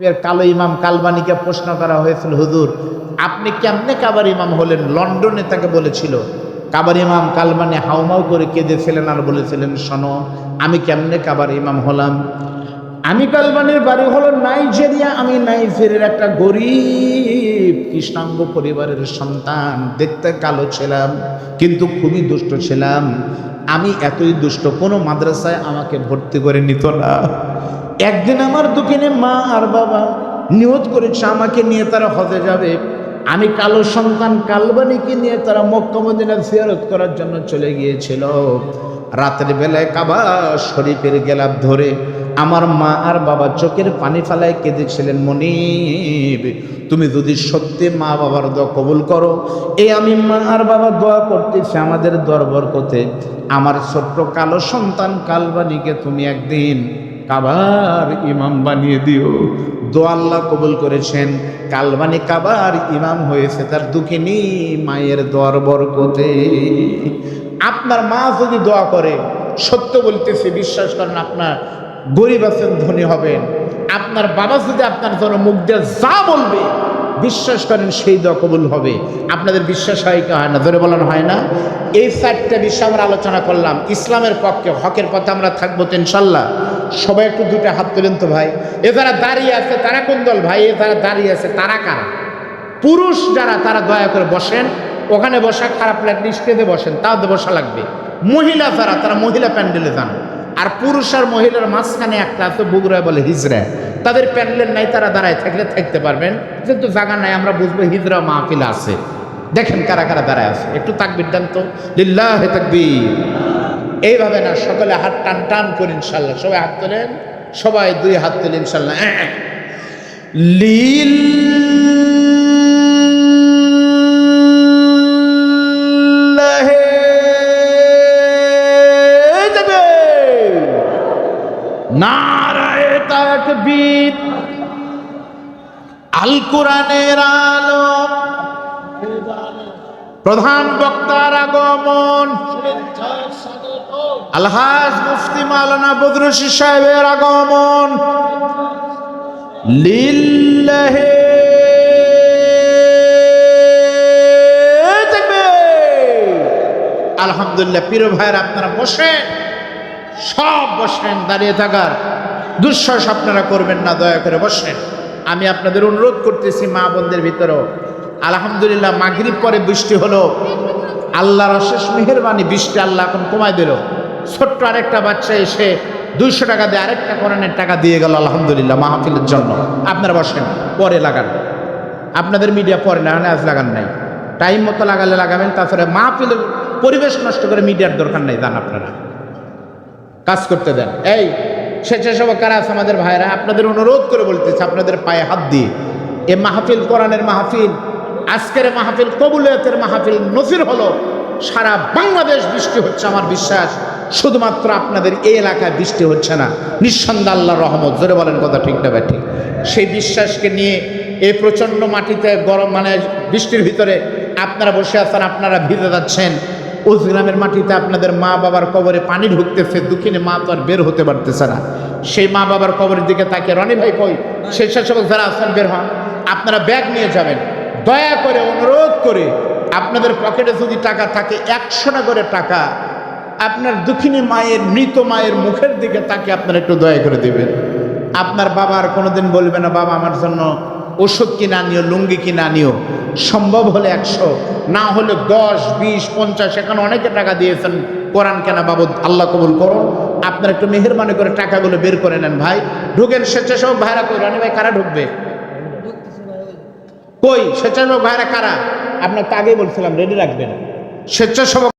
কালো ইমাম কালবানিকে প্রশ্ন করা হয়েছিল, হুজুর, আপনি কেমনে কাবার ইমাম হলেন? লন্ডনে তাকে বলেছিল, কাবার ইমাম কালবানি হাউমাউ করে কেঁদেছিলেন আর বলেছিলেন, শোনো, আমি কেমনে কাবার ইমাম হলাম? আমি কালবানির বাড়ি হলো নাইজেরিয়া, আমি নাইজেরিয়ার একটা গরিব কৃষ্ণাঙ্গ পরিবারের সন্তান, দেখতে কালো ছিলাম, কিন্তু খুবই দুষ্ট ছিলাম। আমি এতই দুষ্ট, কোনো মাদ্রাসায় আমাকে ভর্তি করে নিত না। একদিন আমার দোকানে মা আর বাবা নিয়ত করেছে, আমাকে নিয়ে তারা হজে যাবে। আমি কালো সন্তান কালবানিকে নিয়ে তারা মক্কা মদিনা জিয়ারত করার জন্য চলে গিয়েছিল। রাতের বেলায় কাবা শরীফের গেলাপ ধরে আমার মা আর বাবা চোখের পানি ফেলায় কেঁদেছিলেন, মনিব, তুমি যদি সত্যি মা বাবার দোয়া কবুল করো এই আমি মা আর বাবা দোয়া করতেছি আমাদের দরবার করতে আমার ছোট্ট কালো সন্তান কালবানিকে তুমি একদিন কাবার ইমাম বানিয়ে দিও। দোয়া আল্লাহ কবুল করেছেন। কালবানি কাবার ইমাম হয়েছে তার দুঃখিনী মায়ের দোয়ার বরকতে। আপনার মা যদি দোয়া করে, সত্য বলতেছে, বিশ্বাস করেন আপনার গরিব আছেন, ধনী হবেন। আপনার বাবা যদি আপনার জন্য মুখ দিয়ে যা বলবে, বিশ্বাস করেন সেই দোয়া কবুল হবে। আপনাদের বিশ্বাস হয় কি হয় না? ধরে বলানো, হয় না? এই চারটা বিষয় আমরা আলোচনা করলাম। ইসলামের পক্ষে হকের পথে আমরা থাকব তো ইনশাল্লাহ। সবাই একটু দুটো হাত তুলেন তো ভাই। এ যারা দাঁড়িয়ে আছে, তারা কোন দল ভাই? এ যারা দাঁড়িয়ে আছে, তারা কারা? পুরুষ যারা, তারা দয়া করে বসেন। ওখানে বসা খারাপ লাগলে স্টেজে বসেন তাও তো বসা লাগবে। মহিলা যারা, তারা মহিলা প্যান্ডেলে যান। আর পুরুষ আর মহিলার মাঝখানে একটা আছে, বগুড়ায় বলে হিজরা। তাদের প্যান্ডেল নাই, তারা দাঁড়ায় থাকলে থাকতে পারবেন। যেহেতু জায়গা নাই, আমরা বুঝব হিজরা মাহফিল আছে। দেখেন কারা কারা দাঁড়ায় আছে। একটু তাকবির দেন তো। লিল্লাহ তাকবীর। এইভাবে না, সকলে হাত টান টান করে ইনশাল্লাহ। সবাই হাত তোলেন? সবাই দুই হাত তোলেন ইনশাল্লাহ। লিল আল কোরআনের আলো। প্রধান বক্তার আগমন। আলহাজ মুফতি মালানা বদরুশি সাহেবের আগমন। লিল্লাহে আলহামদুলিল্লাহ পীর ভাইয়ের আপনারা বসেন। সব বসেন দাঁড়িয়ে থাকার। দুঃসাহস আপনারা করবেন না দয়া করে বসেন। আমি আপনাদের অনুরোধ করতেছি মা বোনদের ভিতরেও। আলহামদুলিল্লাহ, মাগরিব পরে বৃষ্টি হলো। আল্লাহর অশেষ মেহরবানি, বৃষ্টি আল্লাহ এখন কমায় দিল। ছোট্ট আরেকটা বাচ্চা এসে দুইশো টাকা দিয়ে আরেকটা কোরআনের টাকা দিয়ে গেল, আলহামদুলিল্লাহ, মাহফিলের জন্য। আপনারা বসেন, পরে লাগান। আপনাদের মিডিয়া পরে না, আজ লাগান নাই। টাইম মতো লাগালে লাগাবেন তাছাড়া মাহফিলের পরিবেশ নষ্ট করে মিডিয়ার দরকার নাই, জান আপনারা। কাজ করতে দেন। এই, স্বেচ্ছাসেবক কারা আছে আমাদের ভাইরা আপনাদের অনুরোধ করে বলতেছে, আপনাদের পায়ে হাত দিয়ে। এ মাহফিল, কোরআনের মাহফিল আজকের মাহফিল কবুলিয়তের মাহফিল নজির হলো। সারা বাংলাদেশ বৃষ্টি হচ্ছে আমার বিশ্বাস। শুধুমাত্র আপনাদের এই এলাকায় বৃষ্টি হচ্ছে না। নিঃসন্দেহ আল্লাহর রহমত। জোরে বলেন কথা ঠিক না ব্যাঠি সেই বিশ্বাসকে নিয়ে এই প্রচণ্ড মাটিতে গরম মানে বৃষ্টির ভিতরে আপনারা বসে আছেন, আপনারা ভিজে যাচ্ছেন। উজগ্রামের মাটিতে আপনাদের মা বাবার কবরে পানি ঢুকতেছে, দুঃখিনে মা তো আর বের হতে পারতেছে না। সেই মা বাবার কবরের দিকে তাকে রনি ভাই কই? স্বেচ্ছাসেবক যারা আসেন বের হন। আপনারা ব্যাগ নিয়ে যাবেন। দয়া করে অনুরোধ করে আপনাদের পকেটে যদি টাকা থাকে, একশো না করে টাকা আপনার দুঃখিনী মায়ের, মৃত মায়ের মুখের দিকে তাকে আপনারা একটু দয়া করে দেবেন। আপনার বাবা আর কোনোদিন বলবে না, বাবা, আমার জন্য ওষুধ কিনা নিও লুঙ্গি কিনা নিও সম্ভব হলে একশো, না হলে দশ, বিশ, পঞ্চাশ, এখানে অনেকে টাকা দিয়েছেন, কোরআন কেনা বাবদ আল্লাহ কবুল করুন। আপনারা একটু মেহরবানি করে টাকাগুলো বের করে নেন ভাই। ঢুকেন স্বেচ্ছাসেবক ভাইরা কই রানি ভাই, কারা ঢুকবে? কই? স্বেচ্ছাসেবক ভাইরা কারা? আপনার তো আগেই বলছিলাম রেডি রাখবেন। স্বেচ্ছাসেবক